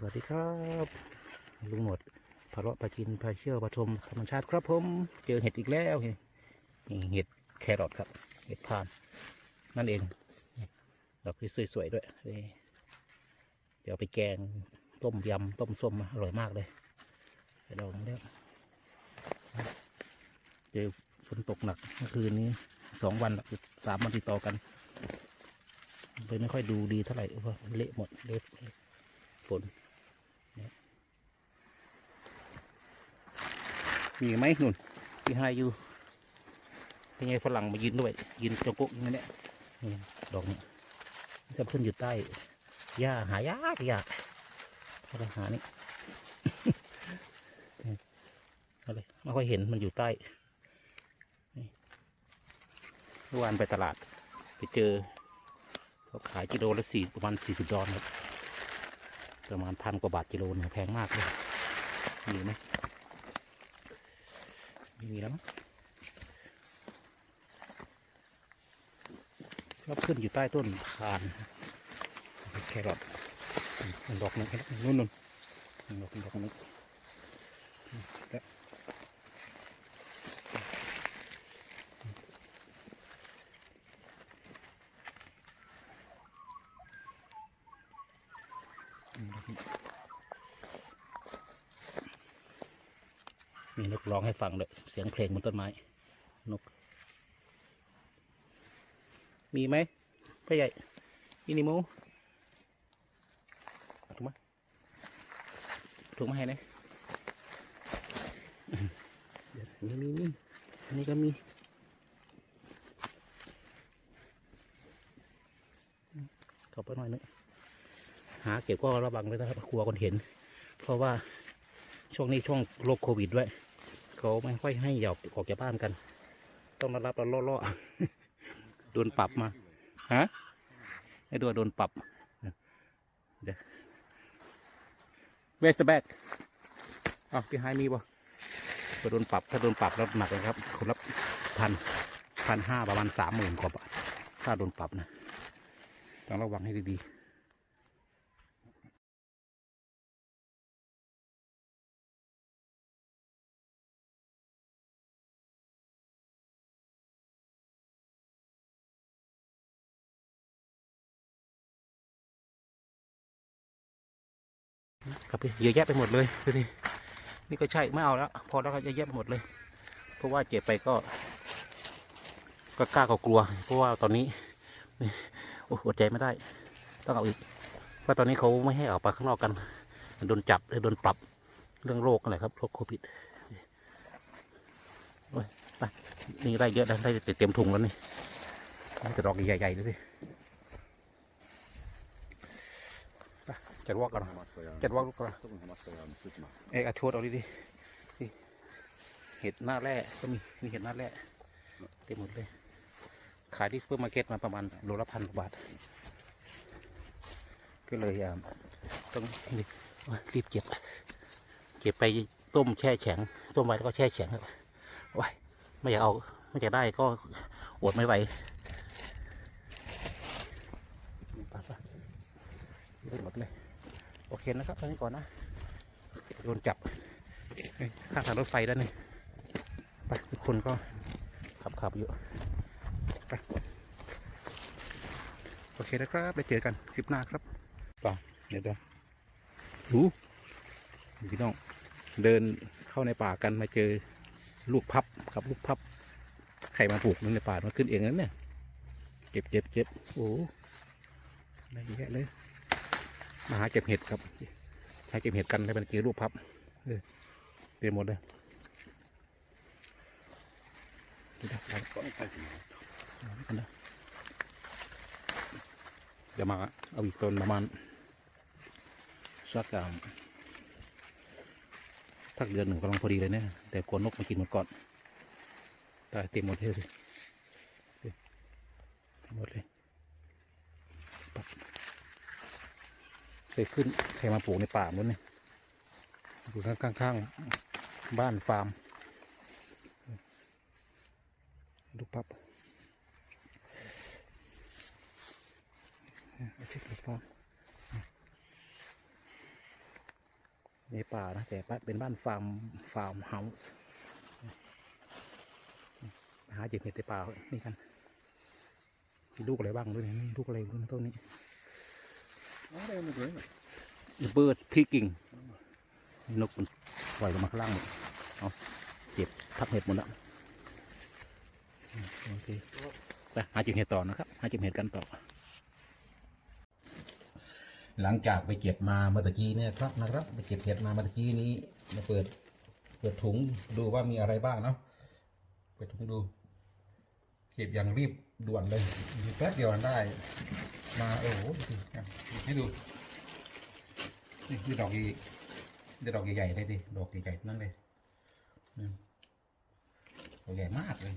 สวัสดีครับ ลุงหนวดพาเลาะพากินพาเที่ยวพาชมธรรมชาติครับผมเจอเห็ดอีกแล้วนี่นี่เห็ดแครอทครับเห็ดพาน นั่นเองดอกที่สวยๆด้วยเดี๋ยวไปแกงต้มยำต้มส้มอร่อยมากเลยไปลองแล้วเจอฝนตกหนักเมื่อคืนนี้สองวันสามวันติดต่อกันเลยไม่ค่อยดูดีเท่าไหร่เพราะเละหมดเละฝนเนี่ย มีไหมนุ่นที่ให้อยู่เป็นไงฝรั่งมายืนด้วยยืนจงกุกอย่างนี้นี่ยนี่ดอกนี้จะขึ้นอยู่ใต้หญ้าหายากยากอะไรหานี่อะไรไม่ค่อยเห็นมันอยู่ใต้เมื่อวานไปตลาด ไปเจอเขาขายกิโลละสี่ประมาณสี่สิบดอลครับประมาณพันกว่าบาทกิโลหนึงแพงมากเลยมีไหม ไม่มีแล้วมั้งชอบขึ้นอยู่ใต้ต้นพานแครอทดอกนึงนู่นนู่นดอกดอกนึง มีนกร้องให้ฟังเลยเสียงเพลงบนต้นไม้ นก มีไหมพ่อใหญ่อินิโมเอาถูกไหมถูกไหมให้ไหนเดี๋ยวมีมีมีอันนี้ก็มีเข้าไปหน่อยนึงหาเก็บก็ระวังเลยนะครับกลัวคนเห็น เพราะว่าช่วงนี้ช่วงโรคโควิดด้วย เขาไม่ค่อยให้หยาออกจากบ้านกัน ต้องมารับเราล่อๆโดนปรับมาฮะไอ้ดัวโดนปรับเดี๋ยว Where's the bag อ้าวพี่ไฮมีบ่ก็โดนปรับถ้าโดนปรับแล้วหนักนะครับคนละพันพันห้าประมาณสามหมื่นกว่าบาทถ้าโดนปรับนะต้องระวังให้ดีๆ ครับพี่เยอะแยะไปหมดเลยดูดินี่ก็ใช่ไม่เอาแล้ว พอแล้วก็เยอะแยะหมดเลย เพราะว่าเจ็บไปก็ ก็กล้าก็กลัว เพราะว่าตอนนี้โอ้อดใจไม่ได้ ต้องเอาอีกเพราะตอนนี้เขาไม่ให้ออกไปข้างนอกกันโดนจับโดนปรับเรื่องโรคอะไรครับโรคโควิดนี่ได้เยอะแล้วได้เต็มถุงแล้วนี่นี่จะดอกใหญ่ๆดูสิ ไปจัดวอกกันจัดวอกลูกกันเอกอาชวดเอาดิดินี่เห็ดหน้าแร่ก็มีมีเห็ดหน้าแร่เต็มหมดเลย ขายที่ซูเปอร์มาร์เก็ตมาประมาณโลละพันกว่าบาท ก็เลยอ่าต้องรีบรีบเก็บ เก็บไปต้มแช่แข็ง ต้มไว้แล้วก็แช่แข็งครับโอ้ยไม่อยากเอา ไม่อยากได้ก็อดไม่ไหวไปไปได้หมดเลย โอเคนะครับตอนนี้ก่อนนะโดนจับเฮ้ยข้างทางรถไฟด้านนี้ไปทุกคนก็ขับขับอยู่ไปโอเคนะครับไปเจอกันคลิปหน้าครับป่ะเดี๋ยวเดี๋ยวหูพี่น้องเดินเข้าในป่ากันมาเจอลูกพับครับลูกพับใครมาปลูกมันในป่ามันขึ้นเองนั่นเนี่ยเก็บเก็บเก็บโอ้ได้เยอะเลย มาหาเก็บเห็ดครับหาเก็บเห็ดกันให้มันเจอลูกพับเออเต็มหมดเลยเดี๋ยวมาเอาอีกต้นประมาณสักทักเดือนหนึ่งกำลังพอดีเลยเนี่ยแต่กลัวนกมากินหมดก่อนตายเต็มหมดเลยสิเต็มหมดเลยปั๊บเค ยขึ้นใครมาปลูกในป่าหมดเนี่ยอยู่ข้างข้างๆบ้านฟาร์มดูปั๊บเช็คฟาร์มในป่านะแต่เป็นบ้านฟาร์มฟาร์มเฮาส์หาเจ็บเห็ดในป่านี่กันมีลูกอะไรบ้างด้วยนี่ลูกอะไรด้วยนะต้นนี้ Vad är det med det? The birds picking นกมันปล่อยลงมาข้างล่างหมดเอาเจ็บทับเห็ดหมดแล้วอืมโอเคไปหาจิบเห็ดต่อนะครับหาจิบเห็ดกันต่อ หลังจากไปเก็บมาเมื่อตะกี้เนี่ยครับนะครับ ไปเก็บเห็ดมาเมื่อตะกี้นี้มาเปิดเปิดถุงดูว่ามีอะไรบ้างเนาะเปิดถุงดู เก็บอย่างรีบด่วนเลยมีแป๊บเดียวได้ มาโอ้โหดูสิอะให้ดูนี่คือดอกใหญ่ดอกใหญ่ๆเลยดิดอกใหญ่ๆทั้งนั่นเลยดอกใหญ่มากเลย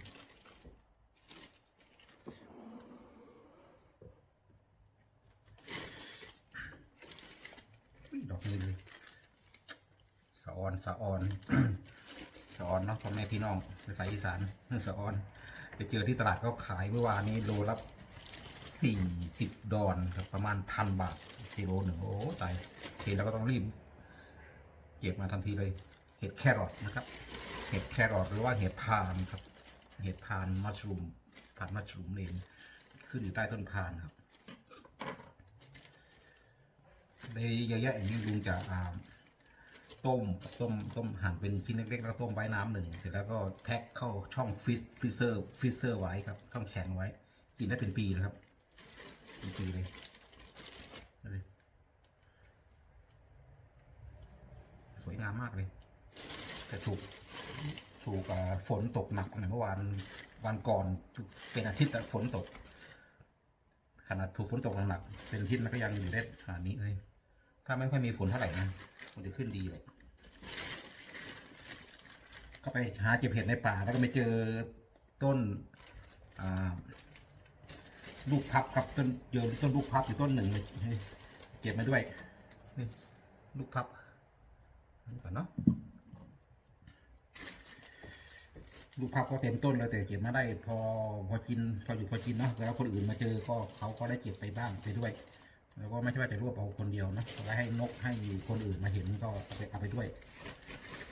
อุ๊ยดอกนี้เลยสะออนสะออนสะออนเนาะพ่อแม่พี่น้องภาษาอีสานสะออน ไปเจอที่ตลาดเขาขายเมื่อวานนี้โลละ สี่สิบดอนครับประมาณพันบาทกิโลหนึ่งโอ้ตายเห็นแล้วก็ต้องรีบเก็บมาทันทีเลย เห็ดแครอทนะครับ เห็ดแครอทหรือว่าเห็ดพานครับ เห็ดพานมัชรูมพานมัชรูมเลนขึ้นอยู่ใต้ต้นพานครับได้เยอะแยะอย่างนี้ลุงจะต้มต้มต้มหั่นเป็นชิ้นเล็กๆแล้วต้มไว้น้ำหนึ่งเสร็จแล้วก็แพ็คเข้าช่องฟรีฟรีเซอร์ฟรีเซอร์ไว้ครับช่องแข็งไว้ กินได้เป็นปีเลยครับ ตีเลยอาเลยสวยงามมากเลย แต่ถูก ถูกฝนตกหนักหน่อยเมื่อวานวันก่อนเป็นอาทิตย์แต่ฝนตก ขนาดถูกฝนตกหนักเป็นอาทิตย์แล้วก็ยังอยู่ได้ขนาดนี้เลย ถ้าไม่ค่อยมีฝนเท่าไหร่นะมันจะขึ้นดีเลยก็ไปหาเก็บเห็ดในป่าแล้วก็ไปเจอต้นอ่า ลูกพับครับต้นเจอต้นลูกพับอยู่ต้นหนึ่งเลยเก็บมาด้วยนี่ลูกพับนี่ก่อนเนาะลูกพับก็เต็มต้นเลยแต่เก็บมาได้ พอพอกินพออยู่พอกินเนาะแล้วคนอื่นมาเจอก็เขาก็ได้เก็บไปบ้างไปด้วย แล้วก็ไม่ใช่ว่าจะรวบเอาคนเดียวนะก็ให้นกให้คนอื่นมาเห็นก็เอาไปเอาไปด้วย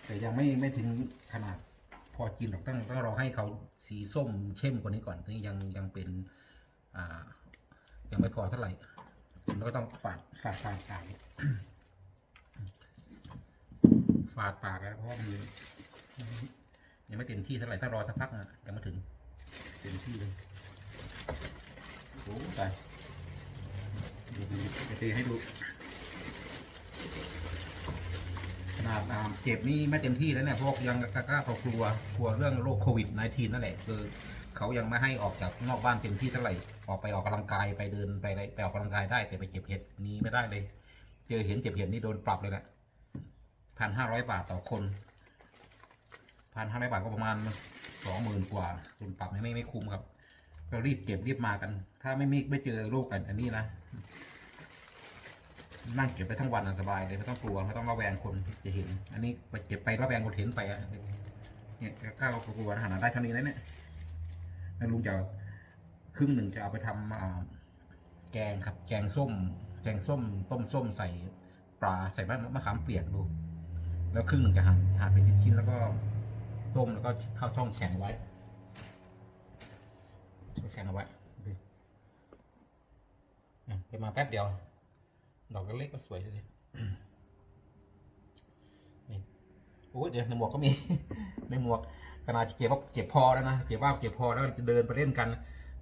แต่ยังไม่ไม่ถึงขนาดพอกินหรอกต้องต้องรอให้เขาสีส้มเข้มกว่านี้ก่อนนี่ยังยังเป็น ยังไม่พอเท่าไหร่แล้วก็ต้องฝาดฝาดฝาดฝาดฝาดปากแล้วเพราะมันยังไม่เต็มที่เท่าไหร่ถ้ารอสักพักอะยังไม่ถึง เต็มที่เลยโอ้ตายดูดูจะตีให้ดูขนาดเจ็บนี่ไม่เต็มที่แล้วเนี่ยพว่ายังกล้ากลัวกลัวเรื่องโรคโควิด -19 นั่นแหละคือ เขายังไม่ให้ออกจากนอกบ้านเต็มที่เท่าไหร่ออกไปออกกำลังกายไปเดินไปอะไรไปออกกำลังกายได้แต่ไปเจ็บเห็ดนี้ไม่ได้เลย เจอเห็นเจ็บเห็ดนี่โดนปรับเลยแหละพันห้าร้อยบาทต่อคนพันห้าร้อยบาทก็ประมาณสองหมื่นกว่าคุณปรับไม่ไม่ไม่คุ้มครับ ก็รีบเก็บรีบมากัน ถ้าไม่มีไม่เจอโรคอันอันนี้นะนั่งเก็บไปทั้งวันสบายเลยไม่ต้องกลัวไม่ต้องระแวงคนจะเห็น อันนี้ไปเก็บไประแวงคนเห็นไปอะเนี่ยก้าวกลัวนะหาได้เท่านี้แล้วเนี่ย แล้วลุงจะครึ่งหนึ่งจะเอาไปทำแกงครับ แกงส้ม แกงส้ม ต้มส้มใส่ปลาใส่มะมะขามเปียกดู แล้วครึ่งหนึ่งจะหั่นหั่นเป็นชิ้นๆแล้วก็ต้มแล้วก็เข้าช่องแข็งไว้ช่องแข็งเอาไว้ดูสิอะไปมาแป๊บเดียว ดอกเล็กๆก็สวยเลยนี่โอ้เดี๋ยวในหมวกก็มีในหมวก ขนาดเก็บว่าเก็บพอแล้วนะเก็บว่าเก็บพอแล้วจะเดินไปเล่นกัน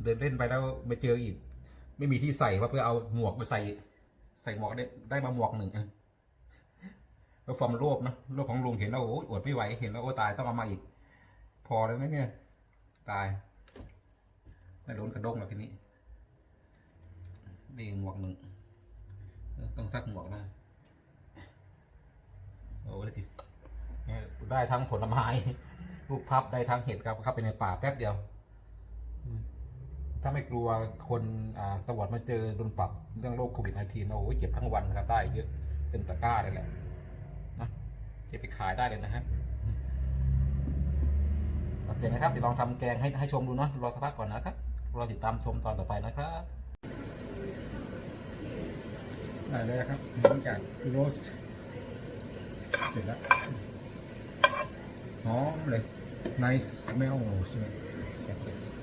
เดินเล่นไปแล้วไปเจออีก ไม่มีที่ใส่เพราะเพื่อเอาหมวกไปใส่ ใส่หมวกได้ได้มาหมวกหนึ่งแล้วฟอร์มโลภนะโลภของลุงเห็นแล้วโอ้ยอดไม่ไหวเห็นแล้วโอ้ตายต้องเอามาอีก พอแล้วไหมเนี่ย ตายไม่โดนกระด้งแล้วทีนี้นี่หมวกหนึ่งต้องซักหมวกนะโอ้ได้ทีได้ทั้งผลไม้ ลูกพับได้ทั้งเห็ดครับเข้าไปในป่าแป๊บเดียว ถ้าไม่กลัวคนตำรวจมาเจอโดนปรับเรื่องโรคโควิด -19 โอ้ยเก็บทั้งวันครับได้เยอะเป็นตะกร้าเลยแหละนะเก็บไปขายได้เลยนะฮะโอเคนะครับเดี๋ยวลองทำแกงให้ให้ชมดูเนาะรอสักพักก่อนนะครับรอติดตามชมตอนต่อไปนะครับได้เลยครับหลังจากโรสเสร็จแล้วหอมเลย ナイスメロンを押しめ。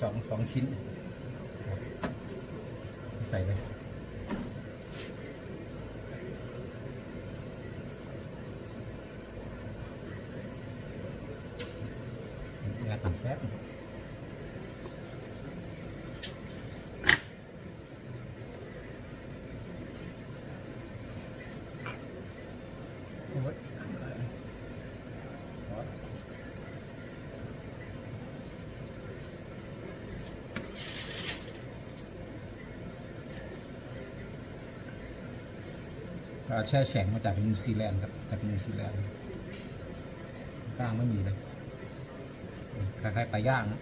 สองสองชิ้นครับใส่เลยยาปั่นแป๊บ แช่แข็งมาจากนิวซีแลนด์ครับจากนิวซีแลนด์กล้างไม่มีเลยคล้ายๆปลาย่างนะ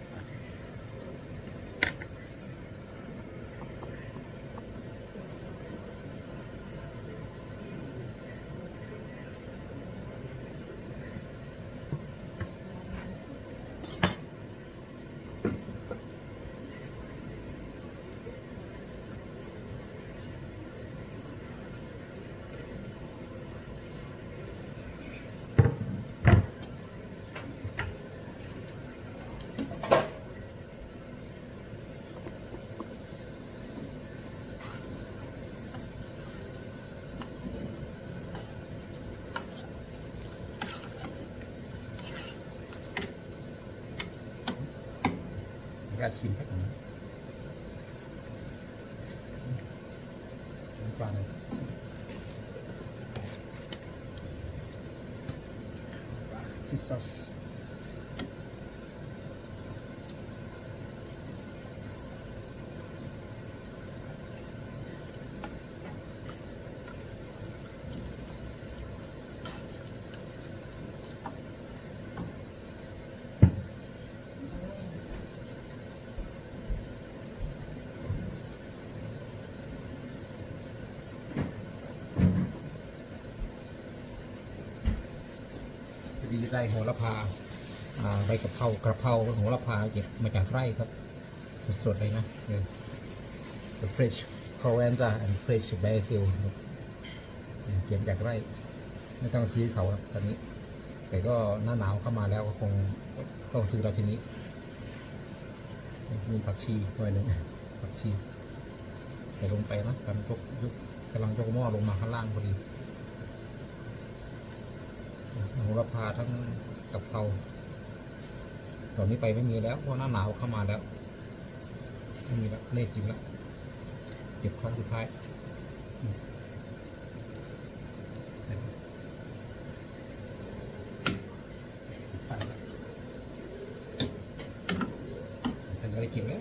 อยากชิมแค่ตรงนี้ปลาเลยฟิชซอส ได้โหระพาใบกะเพรากระเพราโหระพาเก็บมาจากไร่ครับ สดๆเลยนะเนี่ย the fresh coriander and fresh basil ครับเนี่ยเก็บจากไร่ ไม่ต้องซื้อเขาครับตอนนี้ แต่ก็หน้าหนาวเข้ามาแล้วก็คงต้องซื้อเราทีนี้ มีผักชีหน่อยหนึ่งผักชี ใส่ลงไปนะกำลังยกยกกำลังยกหม้อลงมาข้างล่างพอดี โหระพาทั้งกะเพราตอนนี้ไปไม่มีแล้วเพราะหน้าหนาวเข้ามาแล้วไม่มีแล้วเลิกกินแล้วเก็บครั้งสุดท้ายไปปิดไฟแล้วฉันจะได้กินแล้ว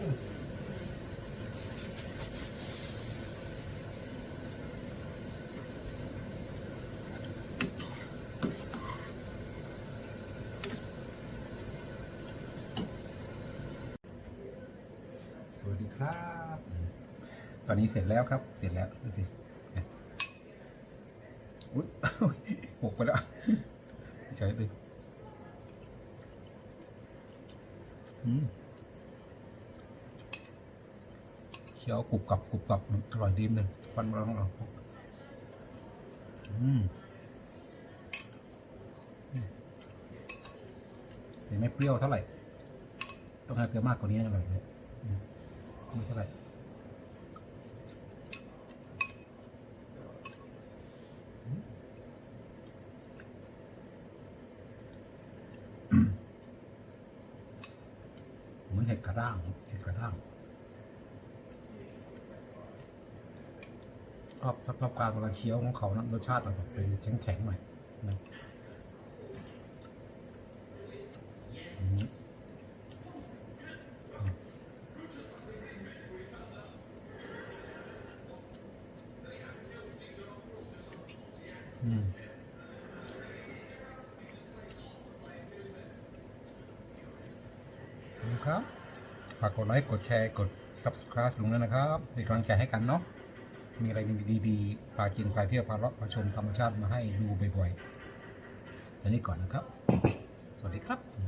เสร็จแล้วครับ เสร็จแล้วดูสิอุ้ยหกไปแล้วใช้ตึงเคี้ยวกรุบกรับกรุบกรับมันอร่อยดีนึงฟันร้องเราแต่ไม่เปรี้ยวเท่าไหร่ ต้องให้เปรี้ยวมากกว่านี้อร่อยเลยไม่เท่าไหร่ กระด้างเห็ดกระด้างชอบชอบการเวลาเคี้ยวของเขานะรสชาติมันแบบเป็นแข็งแข็งหน่อยนะอืมอืมนะครับ ฝากกดไลค์กดแชร์กด subscribe ลงด้วยนะครับเป็นกำลังใจให้กันเนาะมีอะไรดีๆพากินพาเที่ยวพาเลาะพาชมธรรมชาติมาให้ดูบ่อยๆตอนนี้ก่อนนะครับ สวัสดีครับ